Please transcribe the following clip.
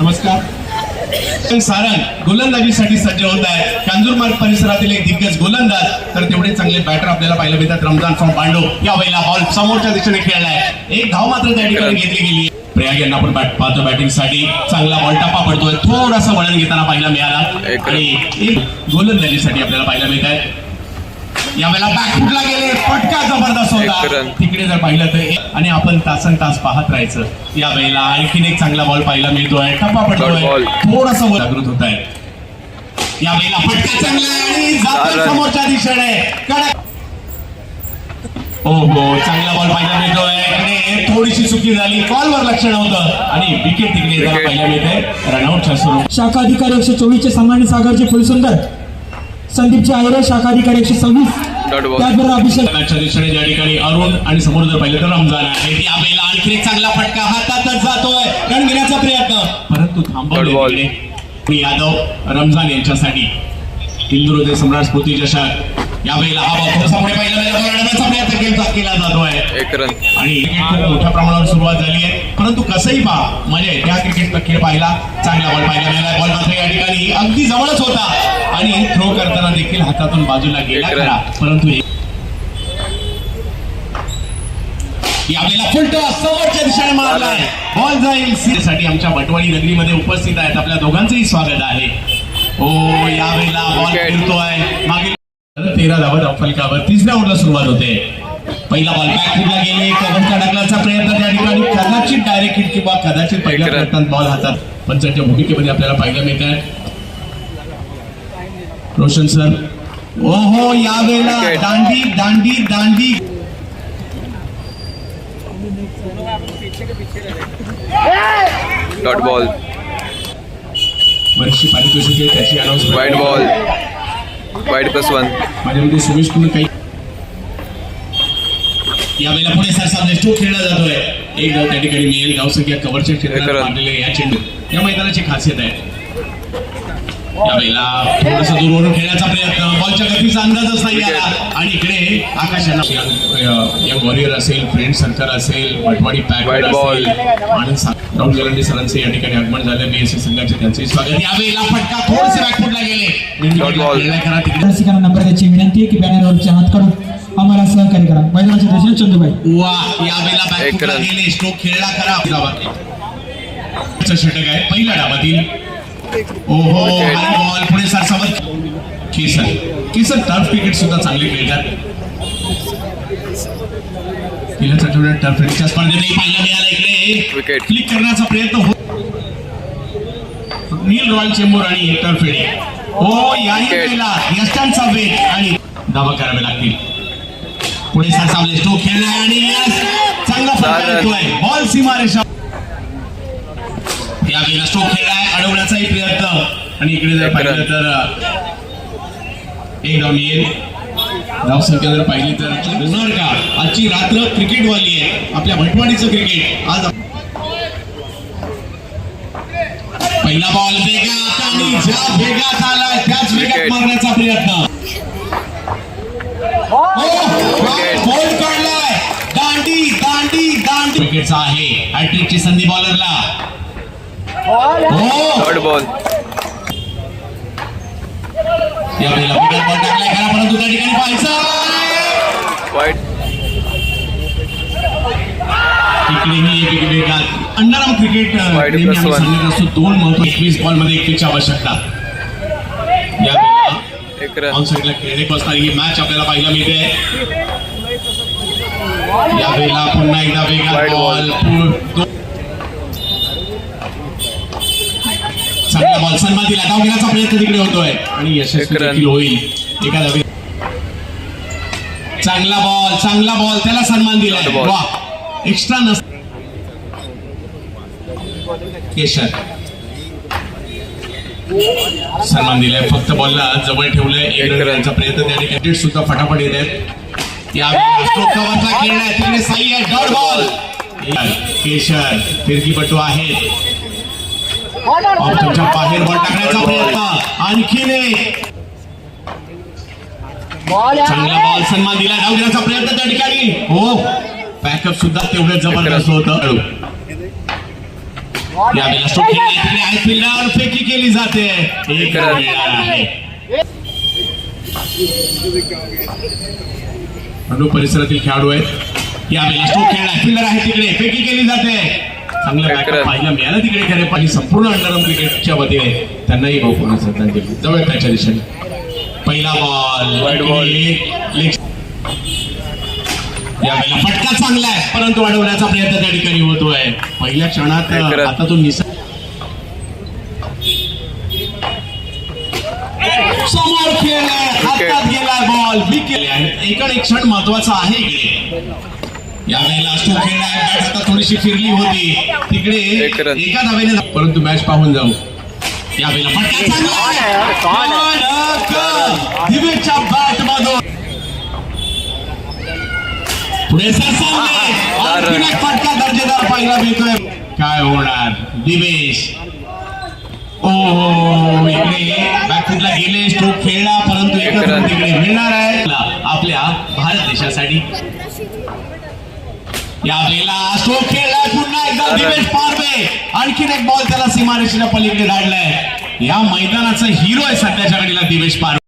नमस्कार. सारंग गोलंदाजीसाठी सज्ज होत आहे. कांजूरमार्ग परिसरातील एक दिग्गज गोलंदाज तर तेवढे चांगले बॅटर आपल्याला पाहायला मिळतात. रमजान फ्रॉम पांडव या वेळेला बॉल समोरच्या दिशेने खेळलाय. एक धाव मात्र त्या ठिकाणी घेतली गेली. प्रयाग यांना आपण बॅट पाहतो बॅटिंगसाठी. चांगला बॉल टप्पा पडतोय. थोडासा वळण घेताना पाहायला मिळाला. आणि एक गोलंदाजीसाठी आपल्याला पाहायला मिळत आहे. यावेळेला बॅकफुटला गेले पटका जबरदस्त होता. तिकडे जर पाहिलं तर आणि आपण तासन तास पाहत राहायचं. या वेळेला आणखीन एक चांगला बॉल पाहायला मिळतोय. टप्पा पडतोय बॉल. थोडासा वर जागृत होत आहे. या वेळेला फटका चांगला आहे आणि. समोरच्या दिशेने. कडक. हो हो चांगला बॉल पाहायला मिळतोय. थोडीशी चुकी झाली. कॉलवर लक्ष नव्हतं. आणि विकेट तिकडे. पाहायला मिळते रनआउटच्या स्वरूप. शाखा अधिकारी एकशे चोवीसचे सामान्य सागरचे फुलसुंदर. संदीपचे आयरे शाखा अधिकारी एकशे सव्वीस. त्याचबरोबर अभिषेक. मॅचच्या दिशेने ज्या ठिकाणी अरुण आणि समोर जर पाहिलं तर रमजान आहे. आणखी एक चांगला फटका हातातच जातोय. रन घेण्याचा प्रयत्न. परंतु थांबवले यादव रमजान यांच्यासाठी हिंदू हृदय सम्राट स्फूर्ती चषक यावेळेला हा बॉल थोडासा पुढे पाहिला प्रयत्न केला- केला जातोय. एक रन आणि क्रिकेट मोठ्या प्रमाणावर सुरुवात झाली आहे. परंतु कसंही पहा म्हणजे त्या क्रिकेटचा खेळ पाहिला. चांगला बॉल पाहिला मिळाला बॉल मात्र या ठिकाणी अगदी जवळच होता. आणि थ्रो करताना देखील हातातून बाजूला गेला. खरा परंतु यावेळेला फुलटो समोरच्या दिशेने मारलाय. बॉल जाईल. साठी आमच्या बटवाडी नगरीमध्ये उपस्थित आहेत. आपल्या दोघांचंही स्वागत आहे. ओ यावेळेला बॉल. फिरतोय. मागील तेरा धावत अफलकावर तिसऱ्या ओव्हरला सुरुवात होते. पहिला बॉल बॅकफुटला गेले. कव्हरचा टाकण्याचा प्रयत्न त्या ठिकाणी. कदाचित डायरेक्ट हिट किंवा कदाचित पहिल्या. प्रयत्नात बॉल हातात. पंचाच्या भूमिकेमध्ये आपल्याला पाहायला मिळत आहे रोशन सर ओ हो यावेळेला Wicket. दांडी दांडी दांडी. डॉट बॉल बरीचशी पारितोषिके त्याची अनाउन्समेंट वाईट बॉल वाईट प्लस वन माझ्यामध्ये सुरेश कुमार काही यावेळेला पुढे सरसावने स्ट्रोक खेळला जातोय. एक धाव त्या ठिकाणी मिळेल. धावसंख्या कव्हरच्या क्षेत्रात. मांडलेले या चेंडू. या मैदानाची खासियत आहे. यावेळेला थोडस दूरवरून खेळण्याचा प्रयत्न. बॉलच्या गतीचा अंदाजच नाही आला. आणि इकडे आकाश यांना या वॉरियर असेल फ्रेंड सर्कल असेल वटवाडी पॅक. असेल आणि सा- राहुल गलंडे सरांचे या ठिकाणी आगमन झालं. बीएससी संघाचे त्यांचे स्वागत. यावेळेला फटका थोडेसे बॅकफुटला गेले. रसिकांना नंबर द्यायची विनंती आहे की बॅनरवरचे हात काढून आम्हाला सहकार्य करा. मैदानाचे दर्शन चंदुबाई. वा यावेळेला बॅकफुटला. गेले. स्ट्रोक खेळला खरा षटक आहे. पहिल्या डावातील ओहो बॉल पुढे सरसावत केसर. केसर टर्फ क्रिकेट सुद्धा चांगले खेळतात. गेल्याच आठवड्यात टर्फ क्रिकेटच्या स्पर्धेतही पाहायला मिळाला इकडे. क्लिक करण्याचा प्रयत्न होत नील रॉयल चेंबूर आणि टर्फेडे हो याही. वेळेला यष्टांचा वेग आणि धावा करावे लागतील. पुढे सरसावले स्ट्रोक खेळलाय आणि चांगला फटका. येतोय. बॉल सीमारेषा यावेळेला स्ट्रोक खेळलाय अडवण्याचाही प्रयत्न. आणि इकडे जर पाहिलं. तर एक धाव येईल धाव संख्या जर पाहिली तर होणार का? आजची रात्र क्रिकेटवाली आहे. आपल्या भटवाडीचं क्रिकेट. आज पहिला बॉल वेगात आणि ज्या वेगात आलाय त्याच वेगात. मारण्याचा प्रयत्न. बॉल काढलाय. दांडी दांडी दांडी. विकेटचा आहे. हॅट्रिकची संधी बॉलरला डॉट बॉल. वाईट अंडरआर्म क्रिकेट असतो दोन महत्त्व एकवीस बॉलमध्ये एकवीसची आवश्यकता. साईडला खेळणे बसणारी ही मॅच आपल्याला पाहायला मिळते. यावेळेला पुन्हा एकदा Wide बॉल बॉल सन्मान दिला धाव घेण्याचा प्रयत्न तिकडे होतोय. आणि यशस्वी. देखील होईल. एका धावी. चांगला बॉल चांगला बॉल त्याला सन्मान दिला. वा एक्स्ट्रा नस केशर. सन्मान दिलाय. फक्त बॉलला जवळ ठेवलंय. एक एक रन रन. करण्याचा प्रयत्न त्या ठिकाणी सुद्धा फटाफट येत आहेत. स्ट्रोक कव्हरचा खेळलाय तिकडे साई आहे. डॉट बॉल केशर. फिरकीपटू आहेत ऑप्शनच्या बाहेर बॉल टाकण्याचा प्रयत्न. आणखीन एक. चांगला बॉल सन्मान दिला. धाव घेण्याचा प्रयत्न त्या ठिकाणी. हो. बॅकअप सुद्धा तेवढं जबरदस्त होतं. यावेळेला स्ट्रोक खेळलाय तिकडे आहे फिल्डावर फेकी केली जाते. एक रन. आहे. अनु परिसरातील खेळाडू आहेत. यावेळेला स्ट्रोक खेळलाय फिल्डर आहे तिकडे. फेकी केली जाते. चांगलं. पाहिलं मिळालं तिकडे खरे पाहिजे संपूर्ण अंडरम क्रिकेटच्या वतीने त्यांनाही बहुपूर्ण श्रद्धांजली जवळ त्याच्या दिशेने. पहिला बॉल Wide ball. यावेळेला फटका चांगला आहे परंतु वाढवण्याचा प्रयत्न त्या ठिकाणी होतोय पहिल्या क्षणात. आता तो निस समोर खेळलाय हातात गेलाय बॉल. बी केले एकड एक क्षण महत्त्वाचा आहे इकडे. यावेळेला बॅट आता थोडीशी फिरली होती. तिकडे एक धावेने परंतु मॅच पाहून जाऊ. यावेळेला. दिवेशच्या बॅट मधून पुढे फटका दर्जेदार पाहायला मिळतोय. काय होणार? दिवेश. ओ इकडे बॅकफुटला गेले. स्ट्रोक खेळला. परंतु एक एकच रन. तिकडे मिळणार आहे. आपल्या भारत देशासाठी. यावेळेला तो खेळला पुन्हा एकदा दिवेश पारवे. आणखीन एक बॉल त्याला सीमारेषेच्या पलीकडे धाडलाय. या मैदानाचा हिरो आहे सध्याच्या घडीला दिवेश पारवे.